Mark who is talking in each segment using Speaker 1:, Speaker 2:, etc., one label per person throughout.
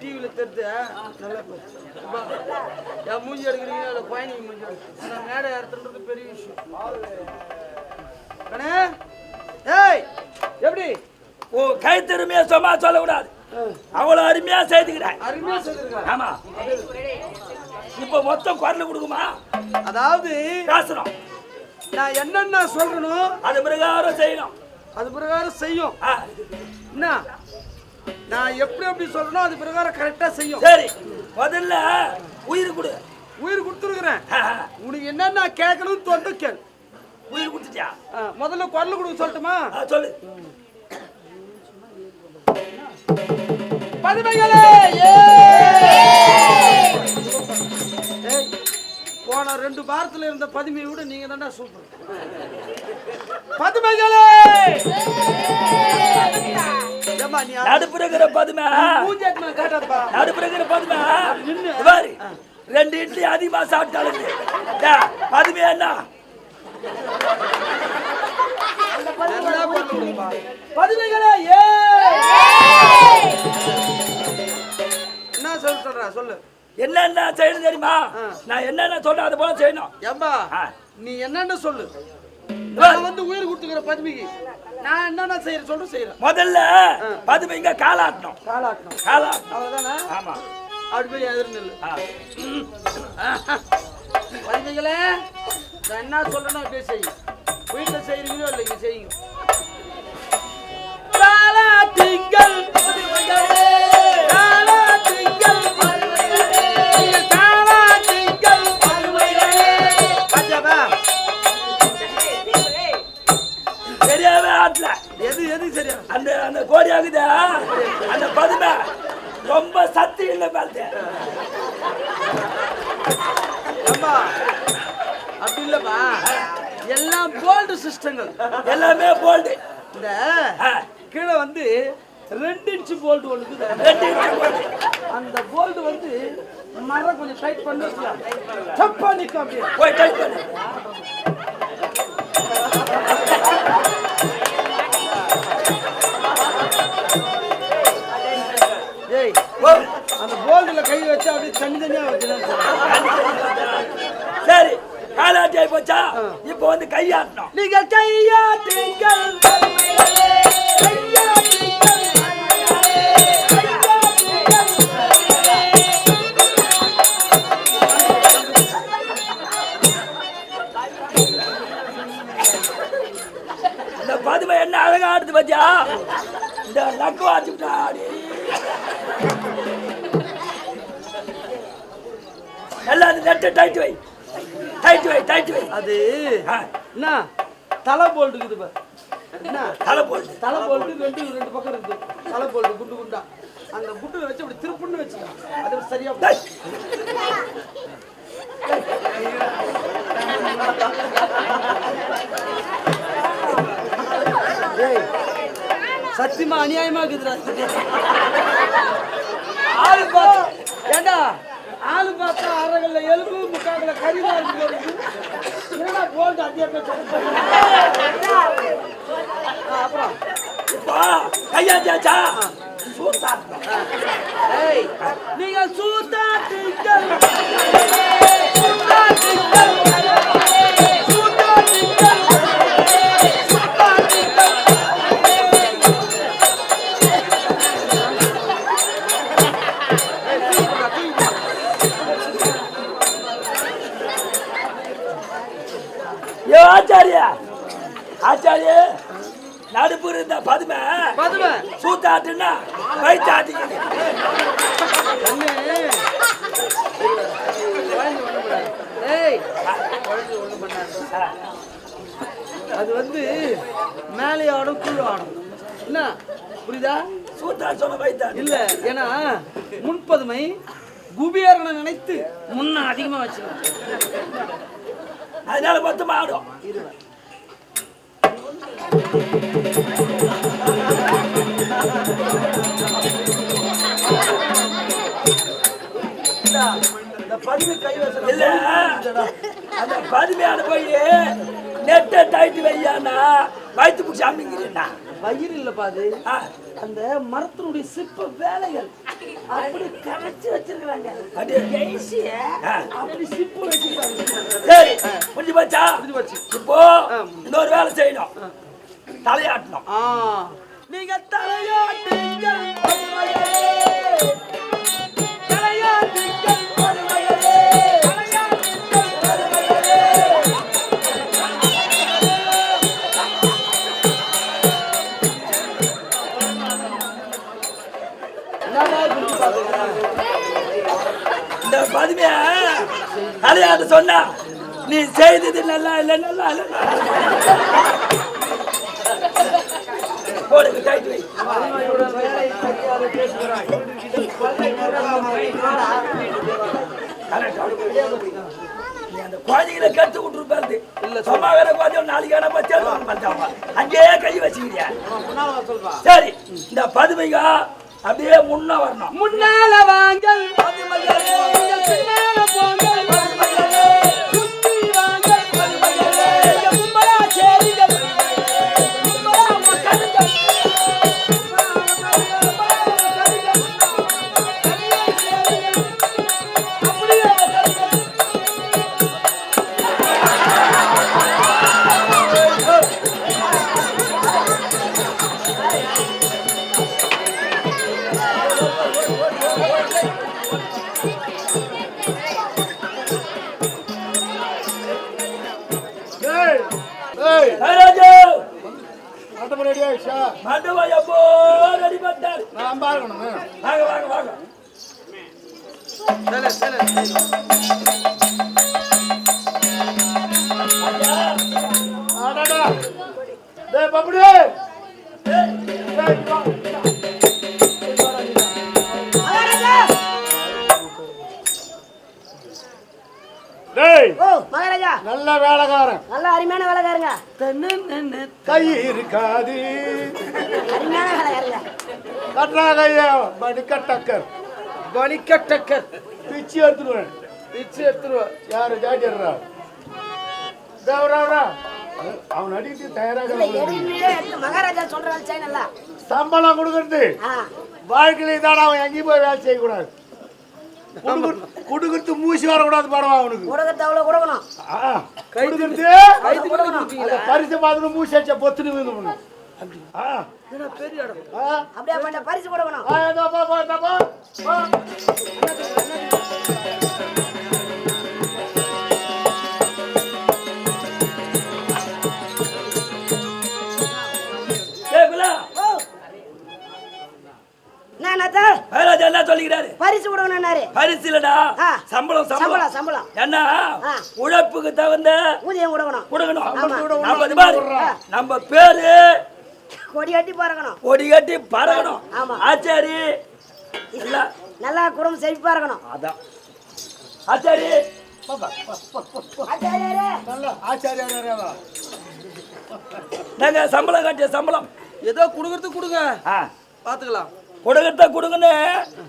Speaker 1: டிவியில தெரிஞ்சு நல்லா. அப்பா, என் மூஞ்சி எடுக்கிறீங்க இல்லை பயணிங்க மூஞ்சி எடுக்கிறீங்க. மேடை ஏறுறதுன்றது பெரிய விஷயம். கண்ணே ஏய் எப்படி?
Speaker 2: ஓ கை திறமையா சும்மா சொல்லக்கூடாது. அவ்வளவு அருமையா செய்துக்கிறேன்
Speaker 1: அருமையா சொல்லிருக்கேன்
Speaker 2: ஆமா. இப்ப மொத்தம் குரல் கொடுக்குமா?
Speaker 1: அதாவது
Speaker 2: பேசணும்.
Speaker 1: நான் என்னென்ன சொல்றனோ
Speaker 2: அது பிரகாரம் செய்யணும்.
Speaker 1: அது பிரகாரம் செய்யும். என்ன? நான் எப்படி எப்படி சொல்றனோ அது பிரகாரம் கரெக்டா செய்யும்.
Speaker 2: சரி முதல்ல உயிர் கொடு.
Speaker 1: உயிர் கொடுத்துருக்குறேன். உனக்கு என்னென்ன கேட்கணும்னு தொட்டு கேள்.
Speaker 2: உயிர் கொடுத்துட்டியா?
Speaker 1: ஆ, முதல்ல குரல் கொடுக்க சொல்லட்டுமா?
Speaker 2: சொல்லு.
Speaker 1: பதுமைகளே! ஏய், போன ரெண்டு வாரத்துல இருந்த பதுமையை விட நீங்க தான்டா சூப்பர் பதுமைகளே! ஏம்மா, நீ
Speaker 2: நடுப்புறங்கிற பதுமை. நடுப்புறங்கிற பதுமை பாரு. ரெண்டு இட்லி அதிகமா சாப்பிட்டாலும். பதுமை என்ன.
Speaker 1: பதுமைகளே ஏ. என்ன சொல்ல சொல்ற சொல்லு.
Speaker 2: என்னென்ன செய்யணும் தெரியுமா. நான் என்னென்ன சொல்றேன் அது போல செய்யணும்.
Speaker 1: ஏம்பா. நீ என்னன்னு சொல்லு? நான் வந்து உயிர் கொடுத்துக்கிற பதுமைக்கு நான் என்னென்ன செய்யற சொல்ற செய்யறேன்.
Speaker 2: முதல்ல பதுமை இங்க காலாட்டணும்.
Speaker 1: காலாட்டணும்.
Speaker 2: காலாட்டணும்.
Speaker 1: அவ்வளவுதானே?
Speaker 2: ஆமா.
Speaker 1: அப்படி போய் எதிர் நில்லு
Speaker 2: ஆ.
Speaker 1: பதுமைகளே நான் என்ன சொல்லணும் அப்படியே செய்யும் வீட்டில் செய்யறீங்களோ இல்லை இங்க செய்யுங்க. காலாட்டிங்கள். பதுமைகளே
Speaker 2: அந்த அந்த கோடி ஆகுதா? அந்த பதுமை. ரொம்ப சக்தி இல்லை பாத்து
Speaker 1: அம்மா அப்படி இல்லப்பா எல்லாம் போல்டு சிஸ்டங்கள்
Speaker 2: எல்லாமே போல்டு
Speaker 1: இந்த கீழே வந்து ரெண்டு இன்ச்சு போல்டு ஒன்று.
Speaker 2: ரெண்டு இன்ச்சு போல்டு
Speaker 1: அந்த போல்டு வந்து மரம் கொஞ்சம் டைட் பண்ணி. வச்சுக்கலாம் தப்பா நிற்கும் அப்படியே.
Speaker 2: போய் டைப் பண்ணு.
Speaker 1: அந்த போல்டுல கை வச்சு அப்படியே தனி தனியா வைக்கணும்
Speaker 2: சரி காலாட்டி ஆகி போச்சா? இப்போ வந்து கையாட்டணும்.
Speaker 1: நீங்கள் கையாட்டுங்கள்.
Speaker 2: இந்த பதுமை என்ன அழகா ஆடுது பச்சா இந்த நக்கு வாச்சுட்டா ஆடி எல்லாரும் நெட்டு டைட் வை. டைட் வை டைட் வை.
Speaker 1: அது என்ன? தலை போல்டு இருக்குது என்ன?
Speaker 2: தலை போட்டு
Speaker 1: தலை போல்டு ரெண்டு ரெண்டு பக்கம் இருக்குது. தலை போல்டு குண்டு குண்டா. அந்த குண்டு வச்சு அப்படி திருப்புன்னு வச்சுக்கலாம். அது சரியா போகும்.
Speaker 2: டேய்,
Speaker 1: ஏய் சத்தியமா அநியாயமா இருக்குதுடா ஆளு பார்த்து ஏண்டா? ஆளு பார்த்தா அரைகள்ல எலும்பு முக்காக்கல கறிதான் இருக்கு என்னடா போல்டு பேர் அப்புறம்.
Speaker 2: சூத்தாட்டணும்
Speaker 1: ஏய் நீங்க சூத்தாட்டீங்கள்
Speaker 2: ஆச்சாரியா? ஆச்சாரியா நடுப்பு இருந்த பதுமை.
Speaker 1: பதுமை.
Speaker 2: சூத்தாட்டுன்னா
Speaker 1: பண்ணாது. அது வந்து மேலே ஆடும் கீழே ஆடும். என்ன? புரியுதா?
Speaker 2: சூத்தா சொன்ன வயிற்றாட்டி
Speaker 1: இல்ல ஏன்னா முன்பதுமை குபேரனை நினைத்து முன்ன அதிகமா வச்சுக்கணும்
Speaker 2: அதனால மொத்தம் ஆடும்.
Speaker 1: இந்த பதிவு
Speaker 2: அந்த பதுமையான போய் நெட்டை டைட்டு வையானா வயிற்று பிடிச்சி அமைங்கிறேன்னா
Speaker 1: வயிறு இல்லப்பா அது அந்த மரத்தினுடைய சிற்ப வேலைகள்
Speaker 3: அப்படி கரைச்சு
Speaker 2: ஆ.
Speaker 3: அப்படி சிப்பு வச்சிருக்காங்க
Speaker 2: சரி. முடிஞ்சு போச்சா?
Speaker 1: முடிஞ்சு போச்சு.
Speaker 2: இப்போ இன்னொரு வேலை செய்யணும். தலையாட்டணும்.
Speaker 1: நீங்க தலையாட்டுங்கள்
Speaker 2: இந்த பதுமைய தலையாட்ட சொன்னா நீ செய்தது நல்லா இல்ல நல்லா இல்ல. போடுங்க கைட்டு வை. அந்த குழந்தைகளை கட்டு விட்டுருப்பாரு
Speaker 1: இல்ல,
Speaker 2: சும்மா வேற குழந்தை நாளைக்கு வேணா அங்கேயே கை வச்சுக்கிறியா. சரி இந்த பதுமைங்க அப்படியே முன்ன வரணும்.
Speaker 1: முன்னால
Speaker 4: வாங்கல்.
Speaker 2: ராஜா
Speaker 4: மண்டபம் ரெடி ஆயிடுச்சா?
Speaker 2: மண்டபம் எப்போ ரெடி பண்ணாரு
Speaker 4: நான் பார்க்கணும்
Speaker 2: வாங்க வாங்க வாங்க.
Speaker 4: டேய் பப்படி. டேய் நல்ல வேலைக்காரன்.
Speaker 3: நல்ல அருமையான வேலைக்காரங்க.
Speaker 4: கை இருக்காது
Speaker 3: அருமையான வேலைக்காரங்க.
Speaker 4: கட்டா கையா மணிக்கட்டக்கர்.
Speaker 1: வலிக்கட்டக்கர்
Speaker 4: பிச்சு எடுத்துருவேன்
Speaker 1: பிச்சு எடுத்துருவா
Speaker 4: யாரு ஜாட்டிடுறா தேவரா அவன் அடித்து தயாராக
Speaker 3: மகாராஜா சொல்ற வேலை செய்யணும்ல
Speaker 4: சம்பளம் கொடுக்கறது. வாழ்க்கையில தான் அவன் எங்கேயும் போய் வேலை செய்யக்கூடாது. குடுக்குறது மூசி வரக்கூடாது பரவா அவனுக்கு.
Speaker 3: உலகத்தை அவ்வளவு கொடுக்கணும்
Speaker 4: கொடுக்குறது பரிசு பார்த்துட்டு மூசி அடிச்சா பொத்துன்னு விழுந்து
Speaker 1: பெரிய இடம்.
Speaker 3: அப்படியே பரிசு கொடுக்கணும். பரிசு கொடுக்கணும்னாரு
Speaker 2: பரிசு இல்லடா. சம்பளம்
Speaker 3: சம்பளம்.
Speaker 2: சம்பளம் என்ன. உழைப்புக்கு தகுந்த
Speaker 3: ஊதியம் கொடுக்கணும்.
Speaker 2: கொடுக்கணும். நம்ம இது பாரு. நம்ம பேரு
Speaker 3: கொடி கட்டி பறக்கணும்.
Speaker 2: கொடி கட்டி பறக்கணும்.
Speaker 3: ஆமா.
Speaker 2: ஆச்சாரி. இல்ல
Speaker 3: நல்லா குடும்பம் செழிப்பா இருக்கணும்.
Speaker 2: அதான். ஆச்சாரி.
Speaker 3: ஆச்சாரியாரே,
Speaker 4: நல்ல ஆச்சாரியாரா
Speaker 2: நாங்க சம்பளம் கட்டிய சம்பளம்.
Speaker 1: ஏதோ குடுக்கறது கொடுங்க. பாத்துக்கலாம்.
Speaker 2: கொடுக்கறத கொடுங்கன்னு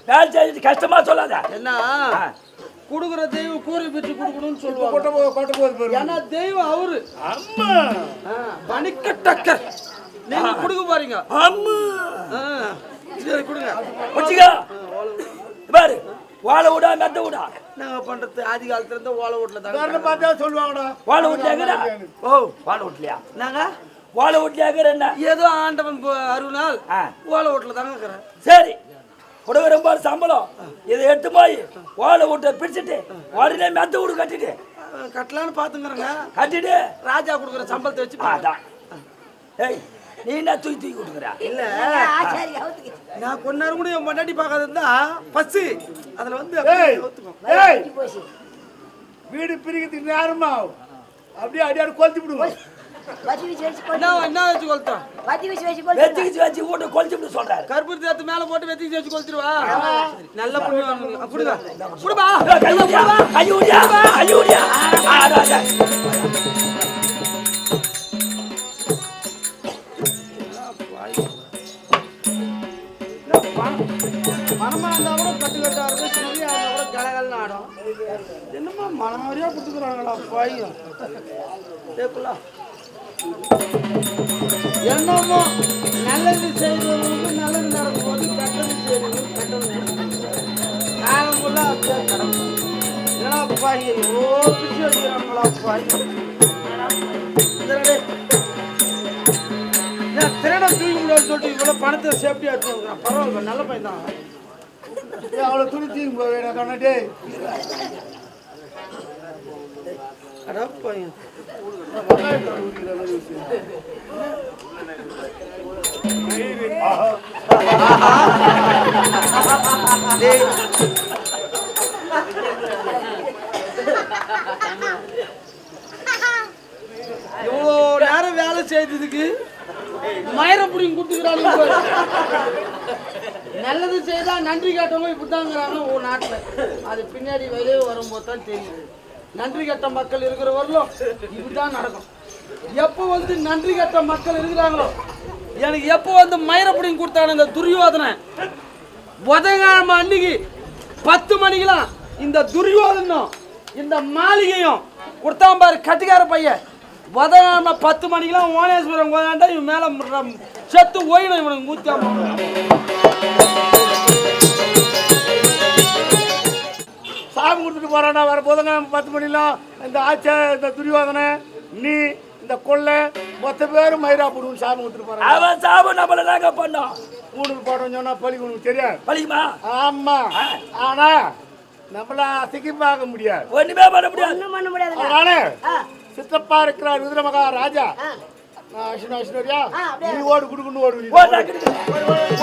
Speaker 2: வேலை செஞ்சு கஷ்டமா சொல்லாத.
Speaker 1: என்ன. குடுக்குற தெய்வம் கூறி பெற்று கொடுக்கணும்னு
Speaker 4: கொட்ட
Speaker 1: சொல்லுவாங்க ஏன்னா தெய்வம் அவரு.
Speaker 4: அம்மா.
Speaker 1: பணிக்கட்டக்கர் நீங்க கொடுக்க பாருங்க
Speaker 2: அம்மா.
Speaker 1: சரி கொடுங்க.
Speaker 2: வச்சுக்கோ. பாரு வாழை விடா. மெத்த விடா.
Speaker 1: நாங்க பண்றது? ஆதி காலத்துல இருந்து ஓலை வீட்டுல
Speaker 4: வேற
Speaker 1: தாங்க
Speaker 4: பார்த்தா சொல்லுவாங்கடா.
Speaker 2: வாழை விட்லியாக்குறா
Speaker 1: ஓ
Speaker 2: வாழை விட்லியா
Speaker 1: நாங்க
Speaker 2: வாழை விட்லியாக்குற என்ன?
Speaker 1: ஏதோ ஆண்டவன் அருள்நாள்
Speaker 2: ஆ.
Speaker 1: ஓலை வீட்டுல தாங்க இருக்கிறேன்
Speaker 2: சரி. கொடுக்குற பாரு சம்பளம். இதை எடுத்து போய் வாழை விட்ட பிடிச்சிட்டு உடனே மெத்த விடு கட்டிட்டு.
Speaker 1: கட்டலான்னு பாத்துங்கிறேங்க
Speaker 2: கட்டிட்டு.
Speaker 1: ராஜா கொடுக்குற சம்பளத்தை வச்சு.
Speaker 2: அதான். ஏய் நீ என்ன தூக்கி தூக்கி கொடுக்குற?
Speaker 1: இல்ல. நான் கொஞ்ச நேரம் கூட என் பொண்டாட்டி பார்க்காதா பஸ் அதுல வந்து
Speaker 4: வீடு பிரிக்கிறதுக்கு நேரமா ஆகும். அப்படியே அடியாடு கொளுத்தி விடுவோம்.
Speaker 1: என்ன வச்சு கொளுத்தோம்
Speaker 3: வத்தி வச்சு
Speaker 2: வீட்டை கொளுத்தி சொல்றாரு.
Speaker 1: கருப்பு தேத்து மேல போட்டு வெத்தி வச்சு கொளுத்திடுவா. சரி, நல்ல மனமா இருந்தா கூட கட்டு கட்டா இருக்கும். இருந்தா கூட கலகலன்னு ஆடும். என்னமா மனம் மாதிரியா கொடுத்துக்கிறாங்களா பாயும் கேட்கல என்னமோ நல்லது செய்தவங்களுக்கு நல்லது நடக்கும்போது கெட்டது செய்யறவங்களுக்கு கெட்டது நடக்கும் அப்படியே கிடக்கும். பிச்சு திருட தூக்கி முடியாது சொல்லிட்டு இவ்வளோ பணத்தை சேஃப்டியாக எடுத்து பரவாயில்ல நல்ல பையன் தான்.
Speaker 4: அவ்வளவு துணி தூக்கி போவேடா கண்ணாடி.
Speaker 1: அடா இவ்வளோ நேரம் வேலை செய்ததுக்கு மயிரம் புடிங்க கொடுத்துக்கிறாங்க நல்லது செய்தா நன்றி காட்டவங்க இப்படிதாங்கிறாங்க ஓ நாட்டில். அது பின்னாடி வெளியே வரும்போது தான் தெரியுது. நன்றி கட்ட மக்கள் இருக்கிற வரலும் இப்படிதான் நடக்கும். எப்போ வந்து நன்றி கட்ட மக்கள் இருக்கிறாங்களோ? எனக்கு எப்போ வந்து மயிர பிடிங்க கொடுத்தாங்க இந்த துரியோதனை? புதன்கிழமை அன்னைக்கு பத்து மணிக்கெல்லாம் இந்த துரியோதனும் இந்த மாளிகையும் கொடுத்தான் பாரு கட்டிக்கார பையன். புதன்கிழமை பத்து மணிக்கெல்லாம் ஓனேஸ்வரம் கோதாண்டா இவன் மேலே செத்து ஓயிடும் இவனுக்கு ஊத்தாம
Speaker 4: சாமி கொடுத்துட்டு போறானா வர போதுங்க பத்து மணிலாம் இந்த ஆச்சை இந்த துரியோதனை நீ இந்த கொள்ளை மொத்த பேரும் மயிரா போடுவோம் சாமி கொடுத்துட்டு போறான்
Speaker 2: அவன் சாபம் நம்மள நாங்க பண்ணோம்.
Speaker 4: ஊனுக்கு போட்டோம் சொன்னா பழி உனக்கு தெரியாது
Speaker 2: பழியுமா?
Speaker 4: ஆமா. ஆனா நம்மள அசைக்கி பார்க்க முடியாது.
Speaker 2: ஒண்ணுமே பண்ண முடியாது.
Speaker 3: ஒண்ணும் பண்ண
Speaker 4: அதனால
Speaker 3: ஆ,
Speaker 4: சித்தப்பா இருக்கிறார் ராஜா. நான் அஸ்வினா அஸ்வினரியா
Speaker 3: ஆ, அப்படியே.
Speaker 4: நீ ஓடு குடுக்குன்னு ஓடு
Speaker 2: நான்.